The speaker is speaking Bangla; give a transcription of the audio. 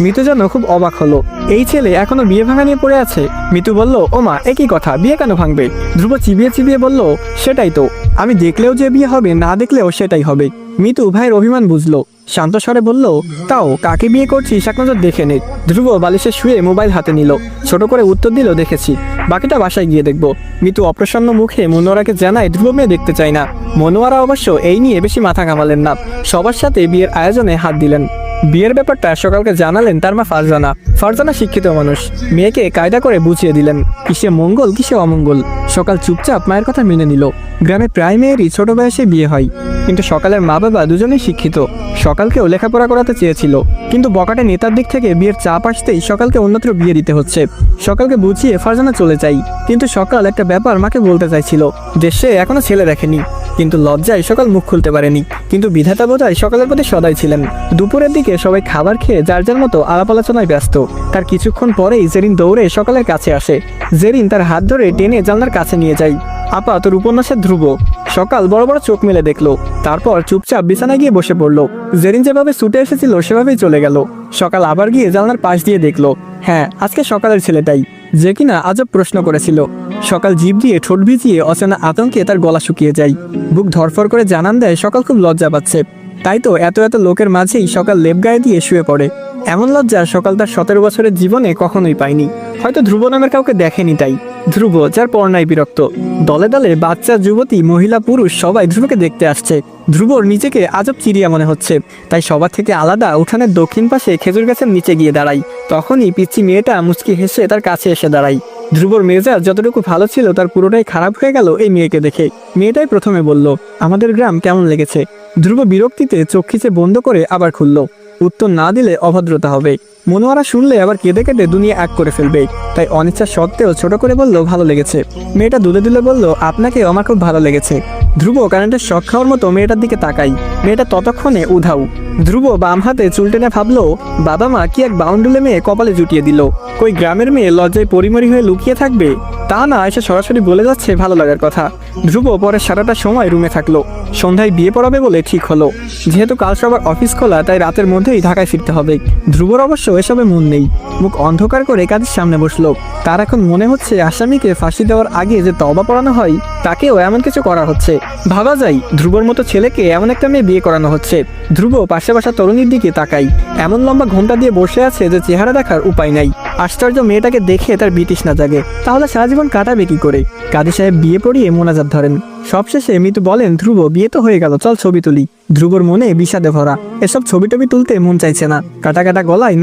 মিতু যেন খুব অবাক হলো। এই ছেলে এখনও বিয়ে ভাঙা নিয়ে পড়ে আছে। মিতু বলল, ও মা, একই কথা, বিয়ে কেন ভাঙবে? ধ্রুব চিবিয়ে চিবিয়ে বলল, সেটাই তো। আমি দেখলেও যে বিয়ে হবে, না দেখলেও সেটাই হবে। মিতু ভাইয়ের অভিমান বুঝলো। শান্ত স্বরে বলল, তাও, কাকে বিয়ে করছিস এক নজর দেখে নে। ধ্রুব বালিশে শুয়ে মোবাইল হাতে নিল। ছোট করে উত্তর দিল, দেখেছি। বাকিটা বাসায় গিয়ে দেখব। মিতু অপ্রসন্ন মুখে মনোয়ারাকে জানায়, ধ্রুব মেয়ে দেখতে চায় না। মনোয়ারা অবশ্য এই নিয়ে বেশি মাথা ঘামালেন না। সবার সাথে বিয়ের আয়োজনে হাত দিলেন। বিয়ের ব্যাপারটা সকালকে জানালেন তার মা ফারজানা। ফারজানা শিক্ষিত মানুষ। মেয়েকে কায়দা করে বুঝিয়ে দিলেন, কিসে মঙ্গল, কিসে অমঙ্গল। সকাল চুপচাপ মায়ের কথা মেনে নিল। গ্রামে প্রায় মেয়েরই ছোট বয়সে বিয়ে হয়। কিন্তু সকালের মা বাবা দুজনেই শিক্ষিত। সকালকেও লেখাপড়া করাতে চেয়েছিল। কিন্তু বকাটে নেতার দিক থেকে বিয়ের চাপ আসতেই সকালকে অন্যত্র বিয়ে দিতে হচ্ছে। সকালকে বুঝিয়ে ফারজানা চলে যাই কিন্তু সকাল একটা ব্যাপার মাকে বলতে চাইছিল। দেশে এখনও ছেলে দেখেনি। কিন্তু লজ্জায় সকাল মুখ খুলতে পারেনি। কিন্তু বিধাতা বোধহয় সকালের প্রতি সদাই ছিলেন। দুপুরের দিকে সবাই খাবার খেয়ে যার যার মতো আলাপ আলোচনায় ব্যস্ত। তার কিছুক্ষণ পরেই জেরিন দৌড়ে সকালের কাছে আসে। জেরিন তার হাত ধরে টেনে জানলার কাছে নিয়ে যায়। আপা তোর উপন্যাসের ধ্রুব। সকাল বড় বড় চোখ মেলে দেখল। তারপর চুপচাপ বিছানায় গিয়ে বসে পড়ল। জেরিন যেভাবে ছুটে এসেছিল, সেভাবেই চলে গেল। সকাল আবার গিয়ে জানলার পাশ দিয়ে দেখল। হ্যাঁ আজকে সকালের ছেলেটাই। যে কিনা আজব প্রশ্ন করেছিল। সকাল জিভ দিয়ে ঠোঁট ভিজিয়ে অচেনা আতঙ্কে তার গলা শুকিয়ে যায়। বুক ধরফর করে জানান দেয়, সকাল খুব লজ্জা পাচ্ছে। তাই তো এত এত লোকের মাঝেই সকাল লেপ গায়ে দিয়ে শুয়ে পড়ে। এমন লজ্জা সকাল তার সতেরো বছরের জীবনে কখনোই পায়নি। হয়তো ধ্রুব নামের কাউকে দেখেনি তাই। ধ্রুব, যার পর্ণায় বিরক্ত। দলে দলে বাচ্চা, যুবতী, মহিলা, পুরুষ সবাই ধ্রুবকে দেখতে আসছে। ধ্রুবর নিজেকে আজব চিড়িয়া মনে হচ্ছে। তাই সবার থেকে আলাদা উঠানের দক্ষিণ পাশে খেজুর গাছের নিচে গিয়ে দাঁড়াই। তখনই পিচ্ছি মেয়েটা মুচকি হেসে তার কাছে এসে দাঁড়াই ধ্রুবর মেজাজ যতটুকু ভালো ছিল তার পুরোটাই খারাপ হয়ে গেল এই মেয়েকে দেখে। মেয়েটাই প্রথমে বলল, আমাদের গ্রাম কেমন লেগেছে? ধ্রুব বিরক্তিতে চোখ বন্ধ করে আবার খুলল। উত্তর না দিলে অভদ্রতা হবে। মনোয়ারা শুনলে আবার কেঁদে কেটে দুনিয়া এক করে ফেলবে। তাই অনিচ্ছা সত্ত্বেও ছোট করে বলল, ভালো লেগেছে। মেয়েটা দুলে দুলে বলল আপনাকে আমার খুব ভালো লেগেছে। ধ্রুব কারেন্টের শখ খাওয়ার মতো মেয়েটার দিকে তাকাই। মেয়েটা ততক্ষণে উধাও। ধ্রুব বাম হাতে চুল টেনে ভাবলো, বাবা মা, কি এক বাউন্ডুলে মেয়ে কপালে জুটিয়ে দিল। কই গ্রামের মেয়ে লজ্জায় পরিমরি হয়ে লুকিয়ে থাকবে? তা না, এসে সরাসরি বলে যাচ্ছে ভালো লাগার কথা। ধ্রুব পরে সারাটা সময় রুমে থাকল। সন্ধ্যায় বিয়ে পড়াবে বলে ঠিক হলো। যেহেতু কাল সবার অফিস খোলা, তাই রাতের মধ্যেই ঢাকায় ফিরতে হবে। ধ্রুবর অবশ্য এসবে মন নেই। মুখ অন্ধকার করে কাজের সামনে বসল। তার এখন মনে হচ্ছে আসামিকে ফাঁসি দেওয়ার আগে যে তবা পড়ানো হয়, তাকেও এমন কিছু করা হচ্ছে। ভাবা যায়, ধ্রুবর মতো ছেলেকে এমন একটা মেয়ে বিয়ে করানো হচ্ছে। ধ্রুব পাশে বাসা তরুণীর দিকে তাকাই। এমন লম্বা ঘোমটা দিয়ে বসে আছে যে চেহারা দেখার উপায় নাই। আশ্চর্য মেয়েটাকে দেখে তার ব্রিটিশ না জাগে। তাহলে সারা জীবন কাটাবে কি করে? কাজী সাহেব বিয়ে পড়িয়ে মোনাজাত ধরেন। সবশেষে মিতু বলেন, ধ্রুব, বিয়ে তো হয়ে গেল, চল ছবি তুলি। ধ্রুবর মনে বিষাদে ভরা। এসব ছবি টবি তুলতে মন চাইছে না। কাটা কাটা গলায় না